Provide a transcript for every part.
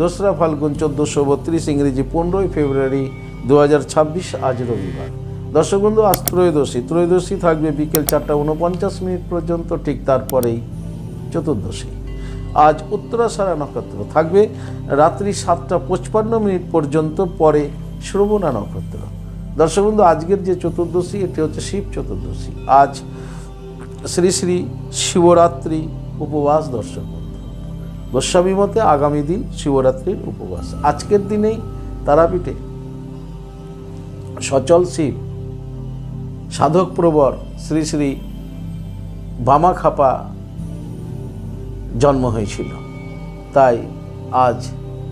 দোসরা ফাল্গুন চোদ্দোশো বত্রিশ ইংরেজি পনেরোই ফেব্রুয়ারি দু হাজার ছাব্বিশ আজ রবিবার। দর্শক বন্ধু, আজ ত্রয়োদশী। ত্রয়োদশী থাকবে বিকেল চারটা উনপঞ্চাশ মিনিট পর্যন্ত, ঠিক তারপরেই চতুর্দশী। আজ উত্তরাষাঢ়া নক্ষত্র থাকবে, রাত্রি সাতটা পঁচপান্ন মিনিট পর্যন্ত, পরে শ্রবণা নক্ষত্র। দর্শক বন্ধু, আজকের যে চতুর্দশী, এটি হচ্ছে শিব চতুর্দশী। আজ শ্রী শ্রী শিবরাত্রি উপবাস দর্শক গোস্বামী মতে আগামী দিন শিবরাত্রির উপবাস। আজকের দিনেই তারাপীঠে সচল শিব, সাধক প্রবর শ্রী শ্রী বামাখাপা জন্ম হয়েছিল। তাই আজ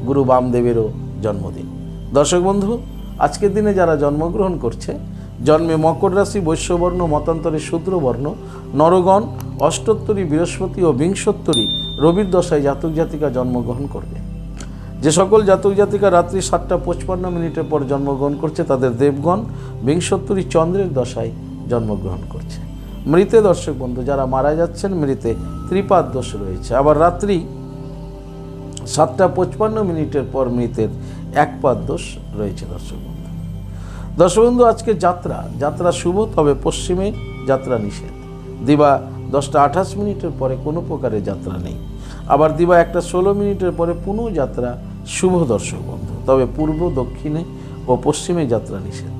গুরু বামদেবেরও জন্মদিন। দর্শক বন্ধু, আজকের দিনে যারা জন্মগ্রহণ করছে, জন্মে মকর রাশি, বৈশ্যবর্ণ, মতান্তরে শূদ্রবর্ণ, নরগণ, অষ্টোত্তরী, বৃহস্পতি ও বিংশোত্তরী রবির দশায় জাতক জাতিকা জন্মগ্রহণ করবে। যে সকল জাতক জাতিকা রাত্রি সাতটা পঁচপান্ন মিনিটের পর জন্মগ্রহণ করছে, তাদের দেবগণ বিংশোত্তরী চন্দ্রের দশায় জন্মগ্রহণ করছে। মৃতে দর্শক বন্ধু, যারা মারা যাচ্ছেন মৃতে ত্রিপাদ দোষ রয়েছে। আবার রাত্রি সাতটা পঁচপান্ন মিনিটের পর মৃতের এক পাদ দোষ রয়েছে দর্শক বন্ধু। দর্শক বন্ধু, আজকে যাত্রা। যাত্রা শুভ, তবে পশ্চিমে যাত্রা নিষেধ। দিবা দশটা আঠাশ মিনিটের পরে কোনো প্রকারের যাত্রা নেই। আবার দিবা একটা ষোলো মিনিটের পরে পুনঃ যাত্রা শুভ দর্শক বন্ধু। তবে পূর্ব, দক্ষিণে ও পশ্চিমে যাত্রা নিষেধ।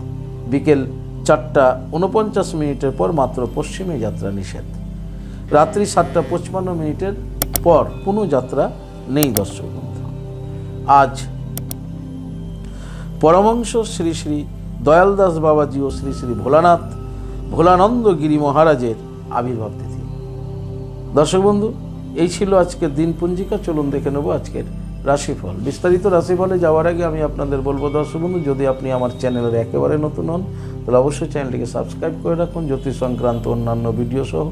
বিকেল চারটা উনপঞ্চাশ মিনিটের পর মাত্র পশ্চিমে যাত্রা নিষেধ। রাত্রি সাতটা পঁচপান্ন মিনিটের পর পুনঃ যাত্রা নেই দর্শক বন্ধু। আজ পরমংশ শ্রী শ্রী দয়ালদাস বাবাজি ও শ্রী শ্রী ভোলানাথ, ভোলানন্দ গিরি মহারাজের আবির্ভাব তিথি। দর্শক বন্ধু, এই ছিল আজকের দিন পঞ্জিকা। চলুন দেখে নেব আজকের রাশিফল। বিস্তারিত রাশিফলে যাওয়ার আগে আমি আপনাদের বলব, দর্শক বন্ধু, যদি আপনি আমার চ্যানেলের একেবারে নতুন হন, তাহলে অবশ্যই চ্যানেলটিকে সাবস্ক্রাইব করে রাখুন। জ্যোতিষ সংক্রান্ত অন্যান্য ভিডিও সহ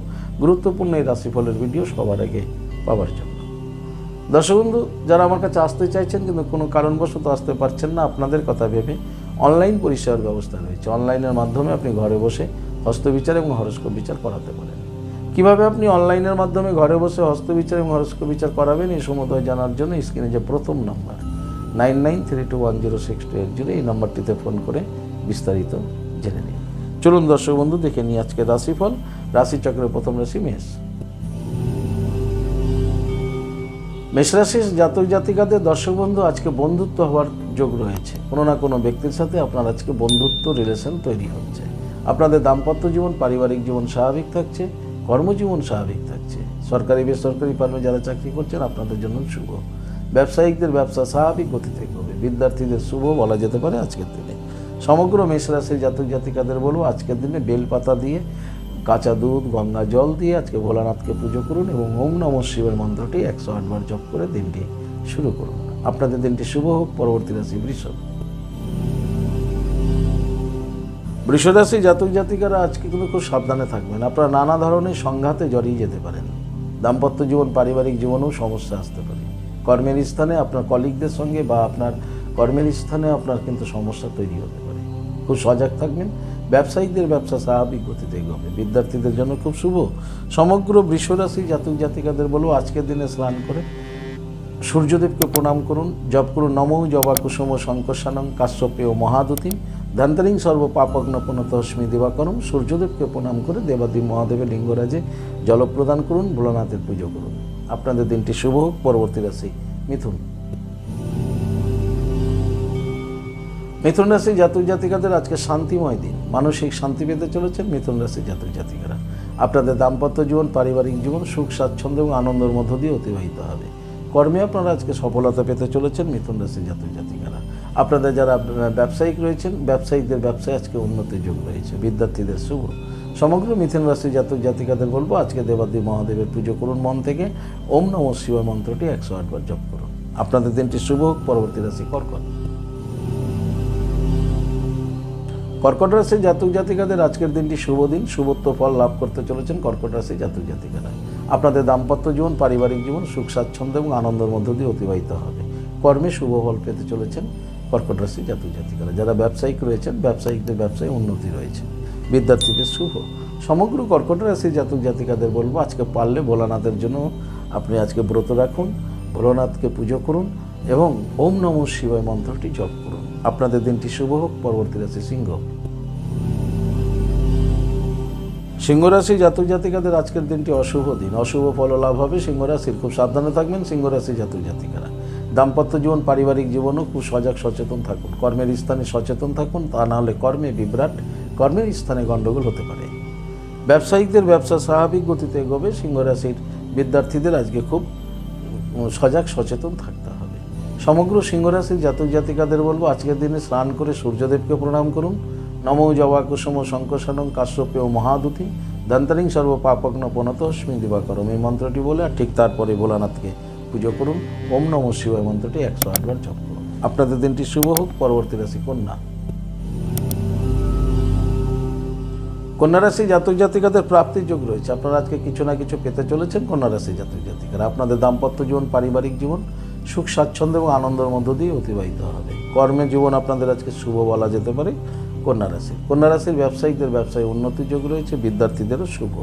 গুরুত্বপূর্ণ এই রাশিফলের ভিডিও সবার আগে পাওয়ার জন্য। দর্শক বন্ধু, যারা আমার কাছে আসতে চাইছেন কিন্তু কোনো কারণবশত আসতে পারছেন না, আপনাদের কথা ভেবে অনলাইন পরিষেবার ব্যবস্থা রয়েছে। অনলাইনের মাধ্যমে আপনি ঘরে বসে হস্তবিচার এবং হরস্কোপ বিচার করাতে পারেন। কীভাবে আপনি অনলাইনের মাধ্যমে ঘরে বসে হস্তবিচার এবং হরস্কোপ বিচার করাবেন, এই সমুদয় জানার জন্য স্ক্রিনে যে প্রথম number, nine nine three two one zero six two eight zero, এই নাম্বারটিতে ফোন করে বিস্তারিত জেনে নিন। চলুন দর্শক বন্ধু, দেখে নিই আজকে রাশিফল, রাশিচক্রের প্রথম রাশি মেষ। মেষরাশির জাতক জাতিকাদের দর্শক বন্ধু, আজকে বন্ধুত্ব হওয়ার যোগ রয়েছে। কোনো না কোনো ব্যক্তির সাথে আপনার আজকে বন্ধুত্ব রিলেশন তৈরি হচ্ছে। আপনাদের দাম্পত্য জীবন, পারিবারিক জীবন স্বাভাবিক থাকছে। কর্মজীবন স্বাভাবিক থাকছে। সরকারি, বেসরকারি ফার্মে যারা চাকরি করছেন, আপনাদের জন্য শুভ। ব্যবসায়িকদের ব্যবসা স্বাভাবিক গতিতে হবে বিদ্যার্থীদের শুভ বলা যেতে পারে আজকের দিনে। সমগ্র মেষরাশির জাতক জাতিকাদের বলব, আজকের দিনে বেলপাতা দিয়ে, কাঁচা দুধ, গঙ্গা জল দিয়ে আজকে ভোলানাথকে পুজো করুন এবং ওম নম শিবের মন্ত্রটি একশো আটবার জপ করে দিনটি শুরু করুন। আপনাদের দিনটি শুভ হোক। পরবর্তী রাশি বৃষ বৃষরাশি জাতক জাতিকারা আজকে কিন্তু খুব সাবধানে থাকবেন। আপনারা নানা ধরনের সংঘাতে জড়িয়ে যেতে পারেন। দাম্পত্য জীবন, পারিবারিক জীবনেও সমস্যা আসতে পারে। কর্মের স্থানে আপনার কলিগদের সঙ্গে বা আপনার কর্মের স্থানে আপনার কিন্তু সমস্যা তৈরি হতে পারে। খুব সজাগ থাকবেন। ব্যবসায়িকদের ব্যবসা স্বাভাবিক গতিতে এগোবে। বিদ্যার্থীদের জন্য খুব শুভ। সমগ্র বৃষরাশি জাতক জাতিকাদের বলব আজকের দিনে স্নান করে সূর্যদেবকে প্রণাম করুন। জপ করুন। নম জবা কুসুম শঙ্কর্ষানং কাশ্যপেয় মহাদুতিম ধান্তরিং সর্ব পাপগ্ন পুনতস্মি দিবাকরম, সূর্যদেবকে প্রণাম করে দেবাদি মহাদেবের লিঙ্গরাজে জল প্রদান করুন, ভোলানাথের পুজো করুন। আপনাদের দিনটি শুভ হোক, পরবর্তী রাশি মিথুন। মিথুন রাশি জাতক জাতিকাদের আজকে শান্তিময় দিন। মানসিক শান্তি পেতে চলেছেন মিথুন রাশি জাতক জাতিকারা। আপনাদের দাম্পত্য জীবন, পারিবারিক জীবন, সুখ, স্বাচ্ছন্দ্য এবং আনন্দের মধ্য দিয়ে অতিবাহিত হবে। কর্মে আপনারা আজকে সফলতা পেতে চলেছেন মিথুন রাশি জাতক জাতিকারা। আপনাদের যারা ব্যবসায়িক রয়েছেন ব্যবসায়িকদের ব্যবসায় আজকে উন্নতির যোগ রয়েছে। বিদ্যার্থীদের শুভ। সমগ্র মিথুন রাশি জাতক জাতিকাদের বলব, আজকে দেবাদি মহাদেবের পুজো করুন মন থেকে। ওম নম শিব মন্ত্রটি একশো আটবার জপ করুন। আপনাদের দিনটি শুভ হোক, পরবর্তী রাশি কর্কট। কর্কট রাশি জাতক জাতিকাদের আজকের দিনটি শুভ দিন, শুভত্ব ফল লাভ করতে চলেছেন কর্কট রাশি জাতক জাতিকারা। আপনাদের দাম্পত্য জীবন, পারিবারিক জীবন, সুখ, স্বাচ্ছন্দ্য এবং আনন্দের মধ্য দিয়ে অতিবাহিত হবে। কর্মে শুভ ফল পেতে চলেছেন। কর্কট রাশি জাতক জাতিকারা। যারা ব্যবসায়িক রয়েছেন, ব্যবসায়িকদের ব্যবসায় উন্নতি রয়েছে। বিদ্যার্থীদের শুভ। সমগ্র কর্কট রাশি জাতক জাতিকাদের বলব, আজকে পারলে ভোলানাথের জন্য আপনি আজকে ব্রত রাখুন, ভোলানাথকে পুজো করুন এবং ওম নমঃ শিবায় মন্ত্রটি জপ করুন। আপনাদের দিনটি শুভ হোক, পরবর্তী রাশি সিংহ। সিংহ রাশি জাতক জাতিকাদের আজকের দিনটি অশুভ দিন। অশুভ ফল লাভ হবে সিংহ রাশির খুব সাবধানে থাকবেন, সিংহরাশি জাতক জাতিকারা। দাম্পত্য জীবন, পারিবারিক জীবনও খুব সজাগ, সচেতন থাকুন। কর্মের স্থানে সচেতন থাকুন, তা না হলে কর্মে বিভ্রাট, কর্মের স্থানে গণ্ডগোল হতে পারে। ব্যবসায়িকদের ব্যবসা স্বাভাবিক গতিতে এগোবে সিংহ রাশির বিদ্যার্থীদের আজকে খুব সজাগ, সচেতন থাকতে হবে। সমগ্র সিংহরাশির জাতক জাতিকাদের বলব, আজকের দিনে স্নান করে সূর্যদেবকে প্রণাম করুন। নম জবা কুসুম শঙ্কসানং কাশ্যপেয় মহাদুতি। দন্তরিং সর্ব পাপগ্ন পনতস্মি দিবাকরম। এই মন্ত্রটি বলে, আর ঠিক তারপরে ভোলানাথকে পুজো করুন। ওম নম শিবায় মন্ত্রটি একশো আটবার জপ করুন। আপনাদের দিনটি শুভ হোক, পরবর্তী রাশি কন্যা। কন্যা রাশি জাতক জাতিকাদের প্রাপ্তির যোগ রয়েছে। আপনারা আজকে কিছু না কিছু পেতে চলেছেন কন্যা রাশি জাতক জাতিকারা। আপনাদের দাম্পত্য জীবন, পারিবারিক জীবন, সুখ, স্বাচ্ছন্দ্য এবং আনন্দের মধ্য দিয়ে অতিবাহিত হবে। কর্মের জীবন আপনাদের আজকে শুভ বলা যেতে পারে কন্যা রাশি কন্যা রাশির ব্যবসায়িকদের ব্যবসায় উন্নতির যোগ রয়েছে, বিদ্যার্থীদেরও শুভ।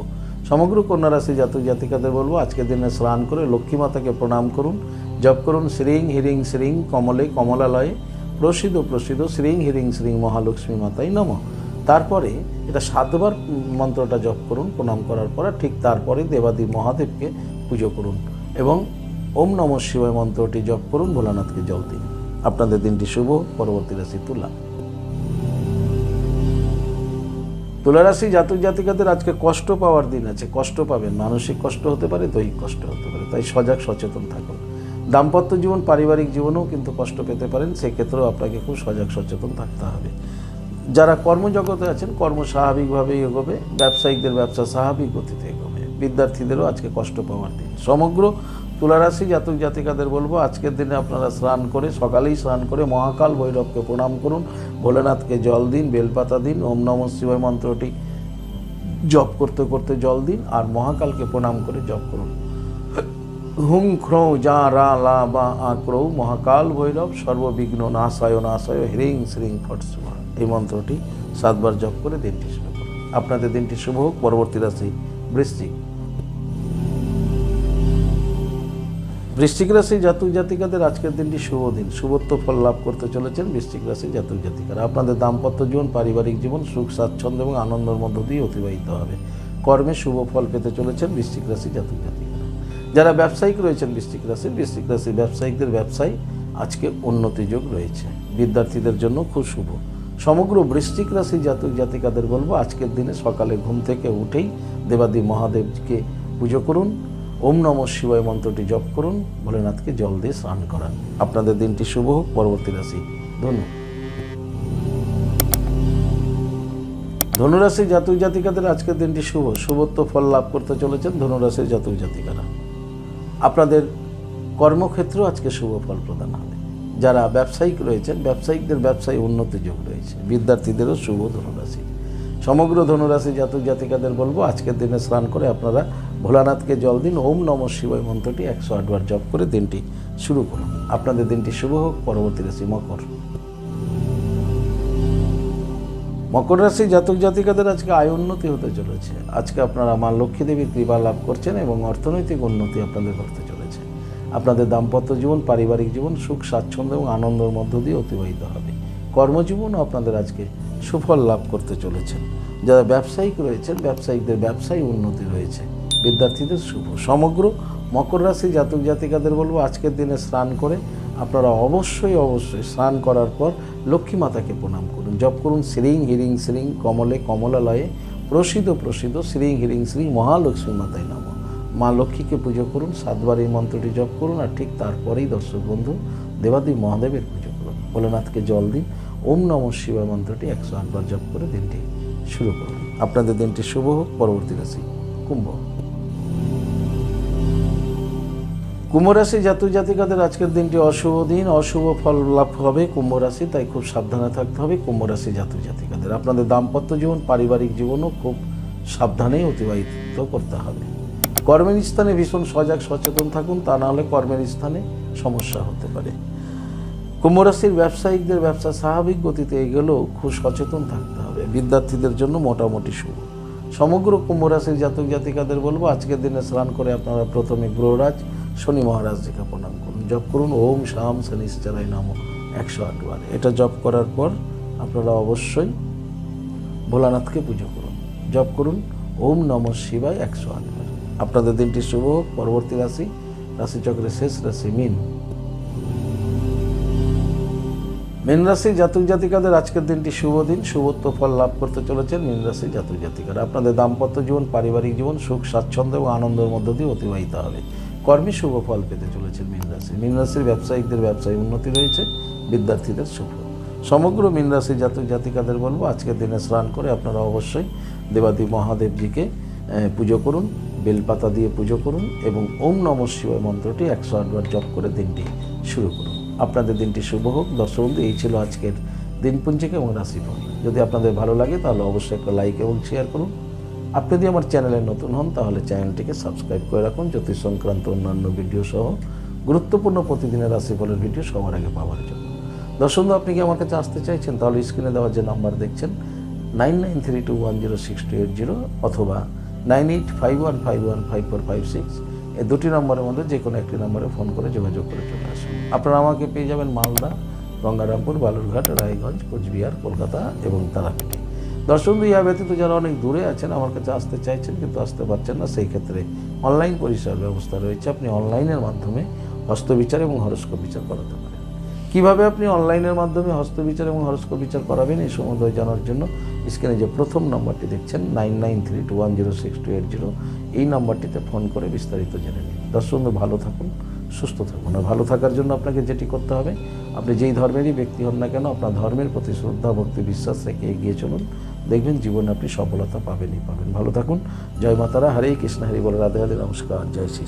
সমগ্র কন্যা রাশি জাতক জাতিকাদের বলব আজকের দিনে স্নান করে লক্ষ্মী মাতাকে প্রণাম করুন, জপ করুন, শ্রীং হিরিং শ্রীং কমলে কমলালয়ে, প্রসিদ্ধ প্রসিদ্ধ শ্রীং হিরিং শ্রীং মহালক্ষ্মী মাতাই নম। তারপরে এটা সাতবার মন্ত্রটা জপ করুন, প্রণাম করার পর ঠিক তারপরে দেবাদি মহাদেবকে পুজো করুন এবং ওম নম শিবায় মন্ত্রটি জপ করুন, ভোলানাথকে জল দিন। আপনাদের দিনটি শুভ, পরবর্তী রাশি তুলা। তুলা রাশি জাতক জাতিকাদের আজকে কষ্ট পাওয়ার দিন আছে, কষ্ট পাবেন। মানসিক কষ্ট হতে পারে, দৈহিক কষ্ট হতে পারে। তাই সজাগ সচেতন থাকুন। দাম্পত্য জীবন, পারিবারিক জীবনেও কিন্তু কষ্ট পেতে পারেন, সেক্ষেত্রেও আপনাকে খুব সজাগ সচেতন থাকতে হবে। যারা কর্মজগতে আছেন, কর্ম স্বাভাবিকভাবেই এগোবে, ব্যবসায়িকদের ব্যবসা স্বাভাবিক গতিতে এগোবে। বিদ্যার্থীদেরও আজকে কষ্ট পাওয়ার দিন। সমগ্র তুলারাশি জাতক জাতিকাদের বলব, আজকের দিনে আপনারা স্নান করে, সকালেই স্নান করে মহাকাল ভৈরবকে প্রণাম করুন। ভোলেনাথকে জল দিন, বেলপাতা দিন, ওম নম শিবায় মন্ত্রটি জপ করতে করতে জল দিন, আর মহাকালকে প্রণাম করে জপ করুন। হুম ক্রৌ যা রা লা বা আক্রৌ মহাকাল ভৈরব, সর্ববিঘ্ন নাশায় নাশায়, হ্রিং শ্রিং ফট এই মন্ত্রটি সাতবার জপ করে দিনটি শুরু করুন। আপনাদের দিনটি শুভ হোক, পরবর্তী রাশি বৃশ্চিক। বৃশ্চিক রাশি জাতক জাতিকাদের আজকের দিনটি শুভ দিন। শুভত্ব ফল লাভ করতে চলেছেন বৃশ্চিক রাশি জাতক জাতিকারা। আপনাদের দাম্পত্য জীবন, পারিবারিক জীবন, সুখ, স্বাচ্ছন্দ্য এবং আনন্দের মধ্য দিয়ে অতিবাহিত হবে। কর্মে শুভ ফল পেতে চলেছেন বৃশ্চিক রাশি জাতক জাতিকারা। যারা ব্যবসায়িক রয়েছেন বৃশ্চিক রাশি বৃশ্চিক রাশি ব্যবসায়িকদের ব্যবসায় আজকে উন্নতি যোগ রয়েছে। বিদ্যার্থীদের জন্য খুব শুভ। সমগ্র বৃশ্চিক রাশি জাতক জাতিকাদের বলব, আজকের দিনে সকালে ঘুম থেকে উঠেই দেবাদি মহাদেবকে পুজো করুন। ওম নম শিবায় মন্ত্রটি জপ করুন। ভোলেনাথকে জল দিয়ে স্নান করান। আপনাদের দিনটি শুভ হোক, পরবর্তী রাশি। ধনু। ধনুরাশি জাতক জাতিকাদের আজকের দিনটি শুভ। শুভত্ব ফল লাভ করতে চলেছেন ধনুরাশির জাতক জাতিকারা। আপনাদের কর্মক্ষেত্র আজকে শুভ ফল প্রদান হবে। যারা ব্যবসায়িক রয়েছেন, ব্যবসায়িকদের ব্যবসায় উন্নতি যোগ রয়েছে। বিদ্যার্থীদেরও শুভ ধনুরাশি। সমগ্র ধনুরাশি জাতক জাতিকাদের বলব, আজকের দিনে স্নান করে আপনারা ভোলানাথকে জল দিন, ওম নম শিবায় মন্ত্রটি একশো আটবার জপ করে দিনটি শুরু করুন। আপনাদের দিনটি শুভ হোক, পরবর্তী রাশি মকর। মকর রাশি জাতক জাতিকাদের আজকে আয় উন্নতি হতে চলেছে। আজকে আপনারা মা লক্ষ্মী দেবীর কৃপা লাভ করছেন এবং অর্থনৈতিক উন্নতি আপনাদের ঘটতে চলেছে। আপনাদের দাম্পত্য জীবন, পারিবারিক জীবন, সুখ, স্বাচ্ছন্দ্য এবং আনন্দের মধ্য দিয়ে অতিবাহিত হবে। কর্মজীবনও আপনাদের আজকে সুফল লাভ করতে চলেছেন। যারা ব্যবসায়িক রয়েছেন, ব্যবসায়িকদের ব্যবসায়ী উন্নতি রয়েছে বিদ্যার্থীদের শুভ। সমগ্র মকর রাশি জাতক জাতিকাদের বলব, আজকের দিনে স্নান করে আপনারা অবশ্যই অবশ্যই স্নান করার পর লক্ষ্মী মাতাকে প্রণাম করুন। জপ করুন, শ্রীং হিরিং শ্রীং কমলে কমলালয়ে প্রসিদ্ধ প্রসিদ্ধ শ্রীং হিরিং শ্রীং মহালক্ষ্মী মাতায় নম। মা লক্ষ্মীকে পুজো করুন, সাতবার এই মন্ত্রটি জপ করুন আর ঠিক তারপরেই দর্শক বন্ধু দেবাদি মহাদেবের পুজো করুন। ভোলেনাথকে জল দিন। ওম নম শিবায় মন্ত্রটি একশো আটবার জপ করে দিনটি শুরু করুন। আপনাদের দিনটি শুভ হোক, পরবর্তী রাশি কুম্ভ। কুম্ভ রাশি জাতক জাতিকাদের আজকের দিনটি অশুভ দিন, অশুভ ফল লাভ হবে কুম্ভ রাশি, তাই খুব সাবধানে থাকতে হবে কুম্ভ রাশি জাতক জাতিকাদের। আপনাদের দাম্পত্য জীবন, পারিবারিক জীবনও খুব সাবধানেই অতিবাহিত করতে হবে। কর্মের স্থানে ভীষণ সজাগ, সচেতন থাকুন, তা না হলে কর্মের স্থানে সমস্যা হতে পারে। কুম্ভ রাশির ব্যবসায়িকদের ব্যবসা স্বাভাবিক গতিতে এগোলেও খুব সচেতন থাকতে হবে। বিদ্যার্থীদের জন্য মোটামুটি শুভ। সমগ্র কুম্ভ রাশির জাতক জাতিকাদের বলব, আজকের দিনে স্নান করে আপনারা প্রথমে গ্রহরাজ শনি মহারাজ মহারাজজিকে প্রণাম করুন। জপ করুন, ওম শাম শনিশ্চরাই নাম একশো আটবার। এটা জপ করার পর আপনারা অবশ্যই ভোলানাথকে পুজো করুন। জপ করুন, ওম নম শিবায় একশো আটবার। আপনাদের দিনটি শুভ হোক। পরবর্তী রাশি, রাশিচক্রের শেষ রাশি, মিন। মীন রাশির জাতক জাতিকাদের আজকের দিনটি শুভ দিন, শুভত্ব ফল লাভ করতে চলেছেন মীন রাশির জাতক জাতিকারা। আপনাদের দাম্পত্য জীবন, পারিবারিক জীবন, সুখ, স্বাচ্ছন্দ্য এবং আনন্দের মধ্য দিয়ে অতিবাহিত হবে। কর্মে শুভ ফল পেতে চলেছেন মীন রাশি। মীন রাশির ব্যবসায়িকদের ব্যবসায় উন্নতি রয়েছে, বিদ্যার্থীদের শুভ সমগ্র মীন রাশির জাতক জাতিকাদের বলব, আজকের দিনে স্নান করে আপনারা অবশ্যই দেবাদেব মহাদেবজিকে পুজো করুন, বেলপাতা দিয়ে পুজো করুন এবং ওম নম শিবায় মন্ত্রটি একশো আটবার জপ করে দিনটি শুরু করুন। আপনাদের দিনটি শুভ হোক। দর্শক বন্ধু, এই ছিল আজকের দিনপুঞ্জিকা এবং রাশিফল। যদি আপনাদের ভালো লাগে, তাহলে অবশ্যই একটা লাইক এবং শেয়ার করুন। আপনি যদি আমার চ্যানেলে নতুন হন, তাহলে চ্যানেলটিকে সাবস্ক্রাইব করে রাখুন। জ্যোতিষ সংক্রান্ত অন্যান্য ভিডিও সহ গুরুত্বপূর্ণ প্রতিদিনের রাশিফলের ভিডিও সবার আগে পাওয়ার জন্য। দর্শক আপনি কি আমার কাছে আসতে চাইছেন? তাহলে স্ক্রিনে দেওয়া যে নাম্বার দেখছেন nine nine three two one zero six two eight zero অথবা nine eight five one five one five four five six এই দুটি নম্বরের মধ্যে যে কোনো একটি নম্বরে ফোন করে যোগাযোগ করে চলে আসুন। আপনারা আমাকে পেয়ে যাবেন মালদা, গঙ্গারামপুর, বালুরঘাট, রায়গঞ্জ, কোচবিহার, কলকাতা এবং তারাপীঠে। দর্শন বিহা ব্যতীত যারা অনেক দূরে আছেন, আমার কাছে আসতে চাইছেন কিন্তু আসতে পারছেন না, সেই ক্ষেত্রে অনলাইন পরিষেবার ব্যবস্থা রয়েছে। আপনি অনলাইনের মাধ্যমে হস্তবিচার এবং হরস্ক বিচার করাতে পারেন। কীভাবে আপনি অনলাইনের মাধ্যমে হস্তবিচার এবং হরস্কোপ বিচার করাবেন এই সম্বন্ধে জানার জন্য স্ক্রিনে যে প্রথম নম্বরটি দেখছেন nine nine three two one zero six two eight zero, এই নম্বরটিতে ফোন করে বিস্তারিত জেনে নিন। দর্শক ভালো থাকুন, সুস্থ থাকুন আর ভালো থাকার জন্য আপনাকে যেটি করতে হবে, আপনি যেই ধর্মেরই ব্যক্তি হন না কেন, আপনার ধর্মের প্রতি শ্রদ্ধা, ভক্তি, বিশ্বাস রেখে এগিয়ে চলুন। দেখবেন জীবনে আপনি সফলতা পাবেনই পাবেন। ভালো থাকুন। জয় মাতারা, হরে কৃষ্ণ, হরি বলে, রাধে রাধে, নমস্কার, জয় শ্রী